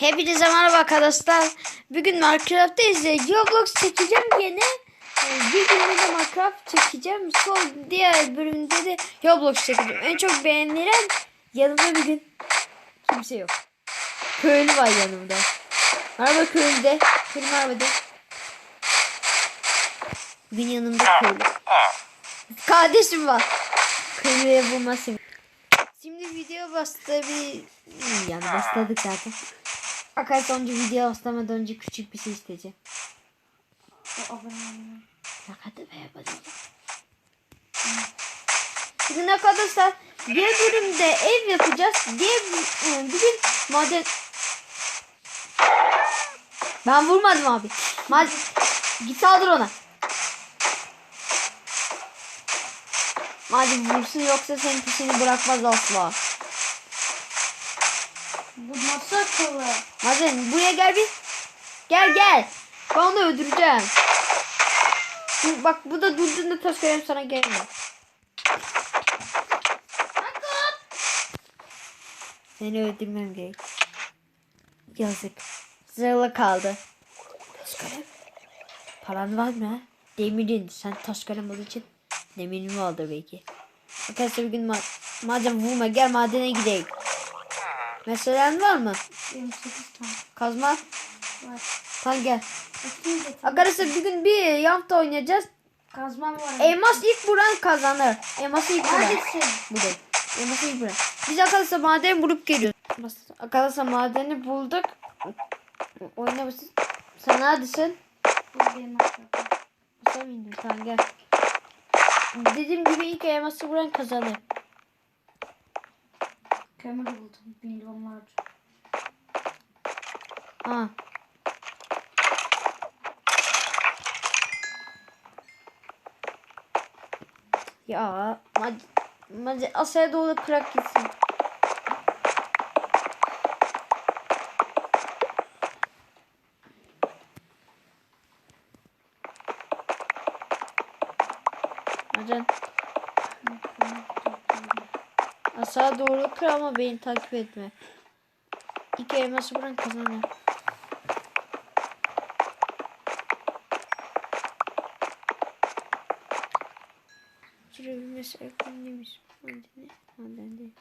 Hepinize merhaba arkadaşlar. Bugün Minecraft'tayız. Roblox çekeceğim yine. Ee, Bir bölümde de Minecraft çekeceğim. Son diğer bölümde de Roblox çekeceğim. En çok beğenilen yanımda bugün kimse yok. Köylü var yanımda. Merhaba köylü de. Köylü merhaba de. Bugün yanımda köylü. Kardeşim var. Köylüye bulmasın. Şimdi video bastı bir yani başladık zaten. Arkadaşlar önce video başlamadan önce küçük bir şey isteyeceğim. Hadi be yapalım. Bugün arkadaşlar diğer bölümde ev yapacağız. Diğer bugün maden ben vurmadım abi. Maden git saldır ona. Hadi vursun yoksa senin peşini bırakmaz asla. Bu nasıl akıllı? Mazen buraya gel bir. Gel gel. Ben onu öldüreceğim. Dur, bak bu da durduğunda taş koyarım sana gelme. Seni öldürmem gerek. Yazık. Zırhlı kaldı. Taş kalem. Paran var mı? Demirin. Sen taş kalem olduğu için demirin vardır belki. Arkadaşlar bir gün ma madem vurma gel madene gidelim. Meselen var mı? 28 tane. Kazma. Var. Tamam gel. Arkadaşlar bugün bir yampta oynayacağız. kazmam var. Elmas ilk vuran kazanır. Elması ilk vuran. Neredesin? Buradayım. Elması ilk vuran. Biz arkadaşlar maden bulup geliyoruz. Arkadaşlar madeni bulduk. Oynamışsın. Sen neredesin? Buradayım arkadaşlar. Tamam gel. Dediğim gibi ilk elması vuran kazanır. Kömür buldum. Milyonlarca. Ha. Ya hadi, hadi Asya'ya doğru kırak gitsin. Hadi. Aşağı doğru kır ama beni takip etme. İki elması buran kazanır. Sürebilmesi ekranıymış. Madeni. Maden değil.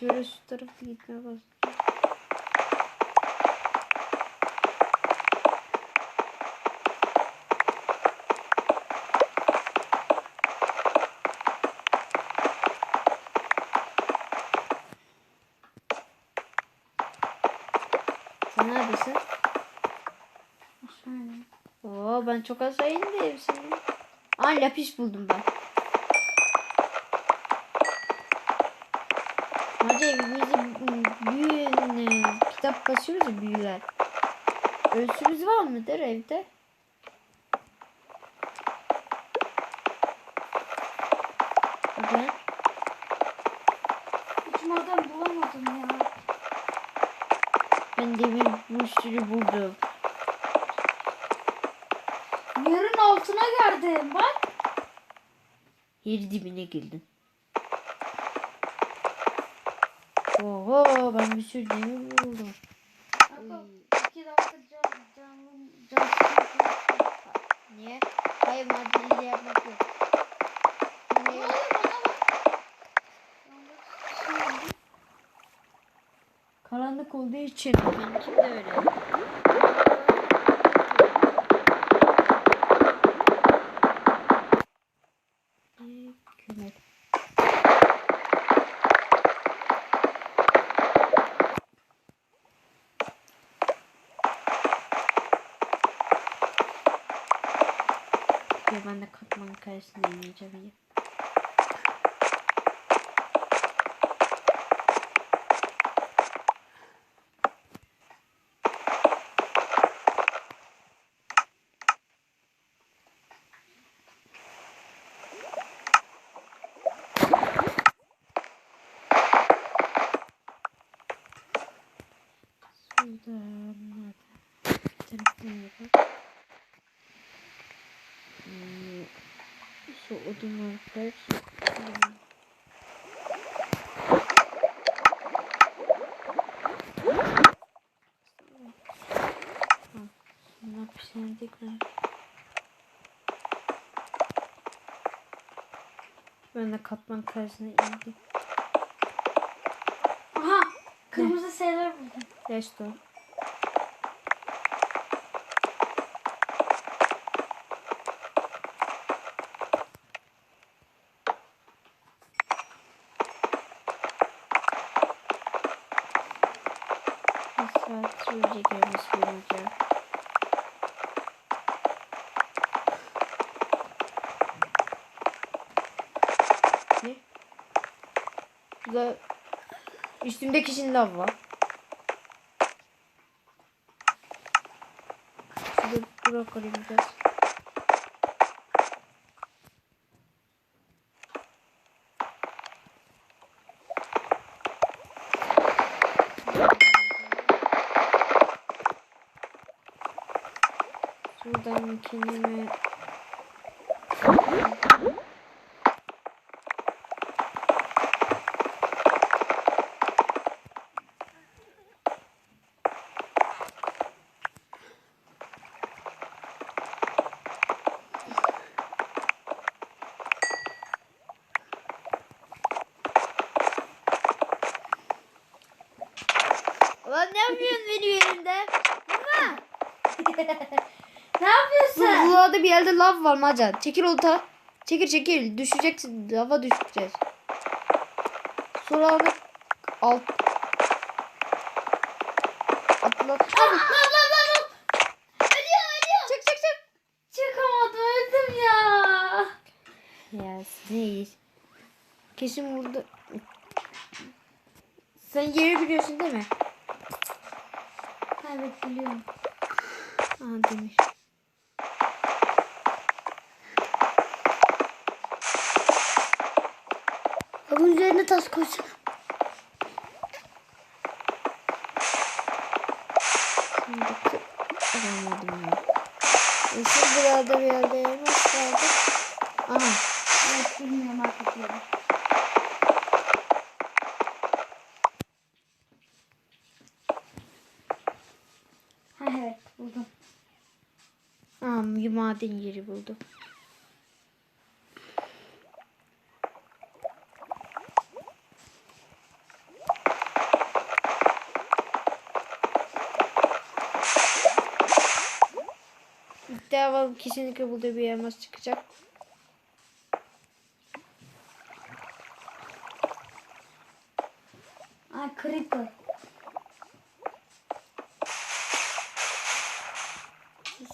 Şöyle şu tarafa gitmeye başlayacağım. Neredesin? Aşağı. Oo ben çok az indim seni. Aa lapis buldum ben. Hadi evimizi büyüğün kitap basıyoruz büyüler. Ölçümüz var mıdır evde? Hadi. Hiç maden bulamadım ya. Ben demir bir sürü buldum. Yerin altına geldim bak. Yer dibine girdim. Oho ben bir sürü demir buldum. Kanka iki dakika can, canım, can, Niye? Hayır maddeli yapmak yok. Ne oluyor bana bak. Karanlık olduğu için benimki de öyle. Kümet. Ya ben de katmanın karşısında ineceğim Şurada telefon yapar. Şu odun yapar. Ne yapayım tekrar. Ben de katman karşısına indim. Aha. Kırmızı şeyler buldum. Resto. Bir saat sürecek gelmesi gerekiyor. Ne? Burada üstümdeki şimdi lav var. Şurada brokoli biraz. Şuradan kendime Ulan ne yapıyorsun benim yerimde? Ne yapıyorsun? Burada bir yerde lav var Macan. Çekil olta. Çekil çekil. Düşeceksin. Lava düşeceğiz. Sonra onu alt. Atla. Ölüyor ölüyor. Çık çık çık. Çıkamadım öldüm ya. Ya neyiz? Kesin burada. Sen yeri biliyorsun değil mi? Evet biliyorum. Aa demiş. Bunun üzerine tas koysun. Şimdi kı- Alamadım ya. Şu burada bir yerde yemek vardı. Aha. Evet bilmiyorum artık yeri. Ha evet buldum. Aa, bir maden yeri buldu. İlk defa kesinlikle burada bir elmas çıkacak. Ha creeper.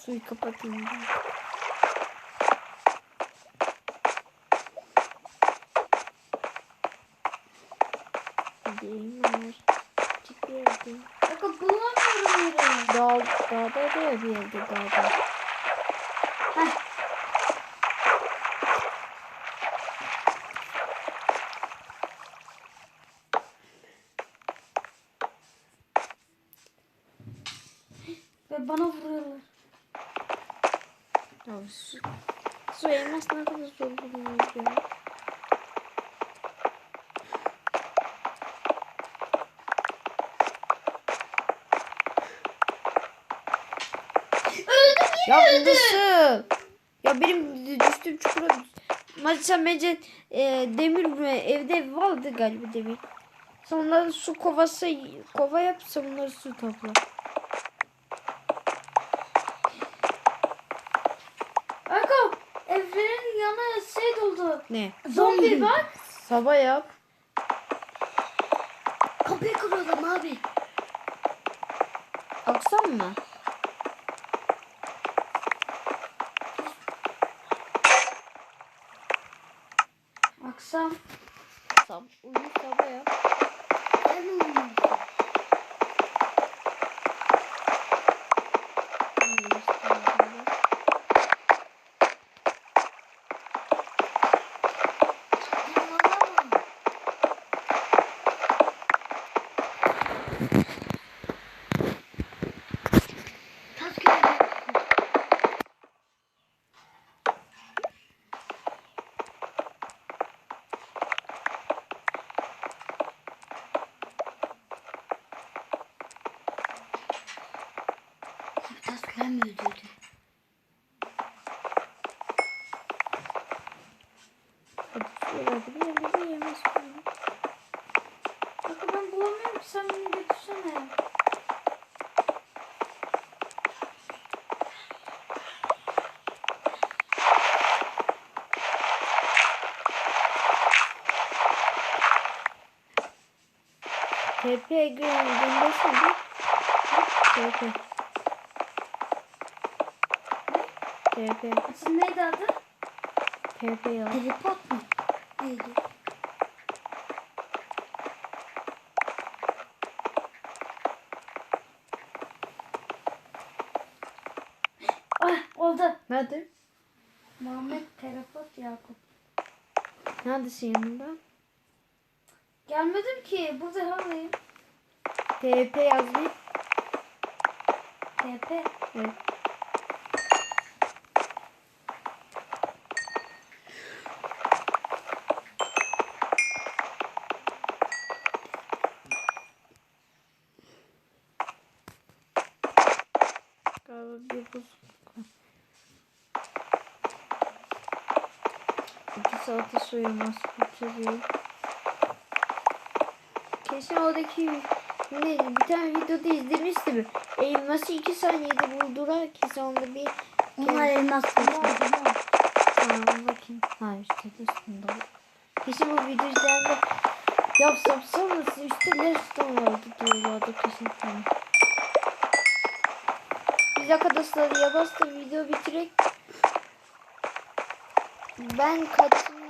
Suyu kapatayım. ben. Gideyim var. Bir yerde. Bakın bulamıyorum yeri. Dağ, dağda da bir yerde dağda. Heh. Ve bana vuruyorlar. Ya su, su elmas ne kadar zor bulunuyor ya. Ya nasıl? Ya benim düştüğüm çukura Maç sen bence e, demir mi? Evde vardı galiba demir. Sonra su kovası kova yap sonra su topla. Akam evrenin yanı şey doldu. Ne? Zombi bak. Sabah yap. Kapıyı kırıyordum abi. Akşam mı? Akşam. Sab uyu sabah yap. Ben uyumuyorum. Uyu sabah yap. Ben mi şöyle bir yerine yemez. Bakın ben bulamıyorum ki sen beni götürsene. TP göndersen bir. TP. TP. Aslında neydi adı? TP ya. Teleport mu? Neydi? Ah oldu. Nerede? Muhammed teleport Yakup. Neredesin yanında? Gelmedim ki. Burada halayım. TP yaz bir. TP. Evet. Galiba bir bozuk. İki saate soyulmaz bitiriyor. Kesin oradaki ne, bir tane videoda izlemiştim. Elması iki saniyede buldular kesin onda bir Onlar elmas bulmuyor. Tamam bakayım. Ha işte üstünde. Kesin bu video izleyenler yapsam sonrası üstte Leston vardı diyorlardı kesin sana. Biz arkadaşlar yavaş da video bitirek. Ben kaçın